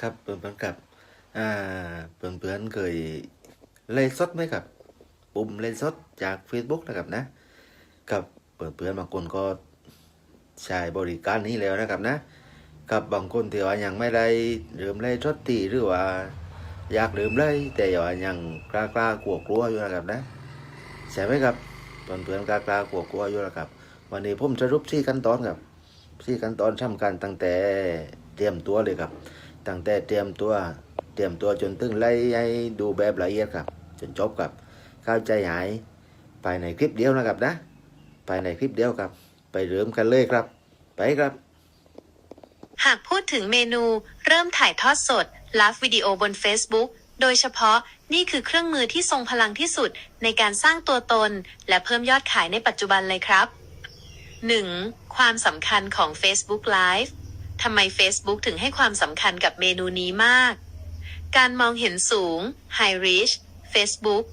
ครับเพื่อนๆครับอ่าเพื่อนๆเคยเล่นสดไหมครับ ปุ่มเล่นสดจาก Facebook นะครับนะ กับเพื่อนๆบางคนก็ใช้บริการนี้แล้วนะครับนะ กับบางคนที่ว่ายังไม่ได้เริ่มเล่สดตีหรือว่า อยากเริ่มเล่แต่ว่ายังกล้ากล้ากลัวกลัวอยู่นะครับนะใช่ไหมครับเพื่อนกล้ากล้ากลัวกลัวอยู่นะครับ วันนี้ผมจะรุปที่ขั้นตอนครับที่ขั้นตอนสำคัญตั้งแต่เตรียมตัวเลยครับ ตั้งแต่เตรียมตัวเตรียมตัวจนถึงไล่ให้ดูแบบละเอียดครับ จนจบครับเข้าใจหายภายในคลิปเดียวนะครับนะภายในคลิปเดียวครับ ไปเริ่มกันเลยครับ ไปครับ หากพูดถึงเมนูเริ่มถ่ายทอดสดไลฟ์วิดีโอบน Facebook โดยเฉพาะนี่คือเครื่องมือที่ทรงพลังที่สุดในการสร้างตัวตน และเพิ่มยอดขายในปัจจุบันเลยครับ 1. ความสำคัญของ Facebook Live ทำไม Facebook ถึงให้ความสำคัญกับเมนูนี้มาก การมองเห็นสูง High Reach Facebook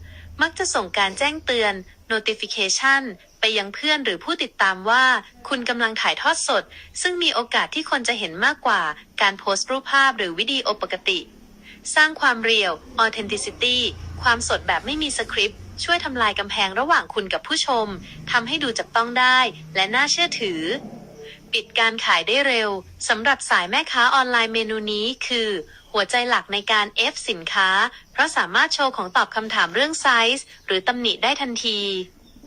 มักจะส่งการแจ้งเตือน notification ไปยังเพื่อนหรือผู้ติดตามว่า คุณกำลังถ่ายทอดสด ซึ่งมีโอกาสที่คนจะเห็นมากกว่า การโพสต์รูปภาพหรือวิดีโอปกติ สร้างความเรียว authenticity ความสดแบบไม่มีสคริปต์ ช่วยทำลายกำแพงระหว่างคุณกับผู้ชมทำให้ดูจับต้องได้ และน่าเชื่อถือ ปิดการขายได้เร็วสำหรับสายแม่ค้าออนไลน์เมนูนี้คือ หัวใจหลักในการ F สินค้า เพราะสามารถโชว์ของตอบคำถามเรื่องไซส์หรือตำหนิได้ทันที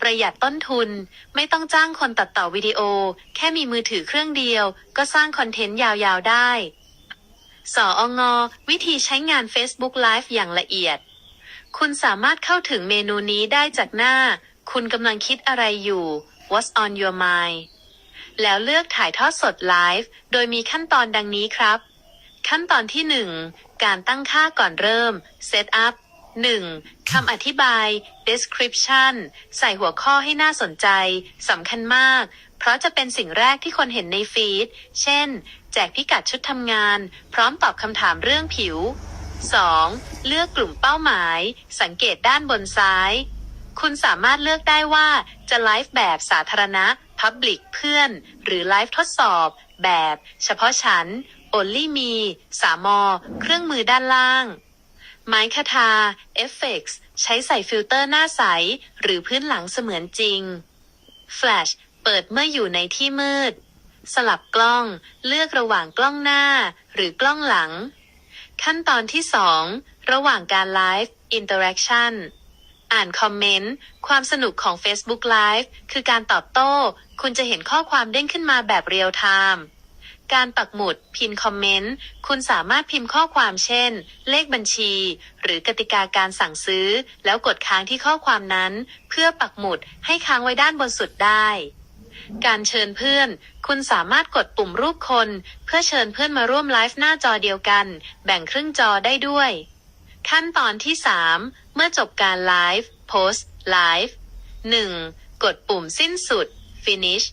ประหยัดต้นทุน ไม่ต้องจ้างคนตัดต่อวิดีโอ แค่มีมือถือเครื่องเดียว ก็สร้างคอนเทนต์ยาวๆได้ สอองวิธีใช้งาน Facebook Live อย่างละเอียด คุณสามารถเข้าถึงเมนูนี้ได้จากหน้า คุณกำลังคิดอะไรอยู่ What's on your mind แล้วเลือกถ่ายทอดสดไลฟ์โดยมีขั้นตอนดังนี้ครับ ขั้นตอนที่ 1 การตั้งค่าก่อนเริ่ม Set up 1. คำอธิบาย description ใส่หัวข้อให้น่าสนใจ สำคัญมาก เพราะจะเป็นสิ่งแรกที่คนเห็นในฟีด เช่น แจกพิกัดชุดทำงาน พร้อมตอบคำถามเรื่องผิว 2. เลือกกลุ่มเป้าหมาย สังเกตด้านบนซ้าย คุณสามารถเลือกได้ว่าจะไลฟ์แบบสาธารณะ Public เพื่อน หรือไลฟ์ทดสอบ แบบ เฉพาะฉัน Only me สามอ เครื่องมือด้านล่าง ไม้คทา Effects ใช้ใส่ฟิลเตอร์หน้าใส หรือพื้นหลังเสมือนจริง Flash เปิดเมื่ออยู่ในที่มืด สลับกล้อง เลือกระหว่างกล้องหน้า หรือกล้องหลัง ขั้นตอนที่ 2 ระหว่างการไลฟ์ Interaction อ่านคอมเมนต์ ความสนุกของ Facebook Live คือการตอบโต้ คุณจะเห็นข้อความเด้งขึ้นมาแบบเรียลไทม์การปักหมุด พินคอมเมนต์ คุณสามารถพิมพ์ข้อความเช่น เลขบัญชี หรือกติกาการสั่งซื้อ แล้วกดค้างที่ข้อความนั้น เพื่อปักหมุดให้ค้างไว้ด้านบนสุดได้ การเชิญเพื่อน คุณสามารถกดปุ่มรูปคน เพื่อเชิญเพื่อนมาร่วมไลฟ์หน้าจอเดียวกัน แบ่งครึ่งจอได้ด้วย ขั้นตอนที่ 3 เมื่อจบการไลฟ์โพสต์ไลฟ์ 1. กดปุ่มสิ้นสุด finish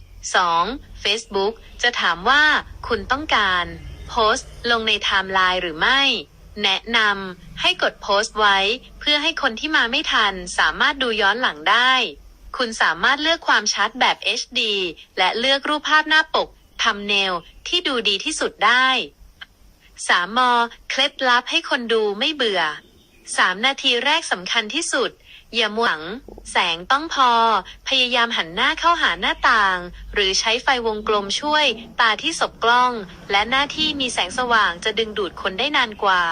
2. Facebook จะถามว่าคุณต้องการโพสต์ลงในไทม์ไลน์หรือไม่ แนะนำให้กดโพสต์ไว้ เพื่อให้คนที่มาไม่ทันสามารถดูย้อนหลังได้ คุณสามารถเลือกความชัดแบบ HD และเลือกรูปภาพหน้าปกทำเนลที่ดูดีที่สุดได้ สามมเคล็ดลับให้คนดูไม่เบื่อ สามนาทีแรกสำคัญที่สุด อย่ามัวหวัง แสงต้องพอ พยายามหันหน้าเข้าหาหน้าต่าง หรือใช้ไฟวงกลมช่วย ตาที่สบกล้อง และหน้าที่มีแสงสว่างจะดึงดูดคนได้นานกว่า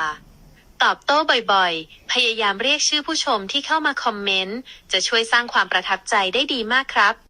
ตอบโต้บ่อยๆ พยายามเรียกชื่อผู้ชมที่เข้ามาคอมเมนต์ จะช่วยสร้างความประทับใจได้ดีมากครับ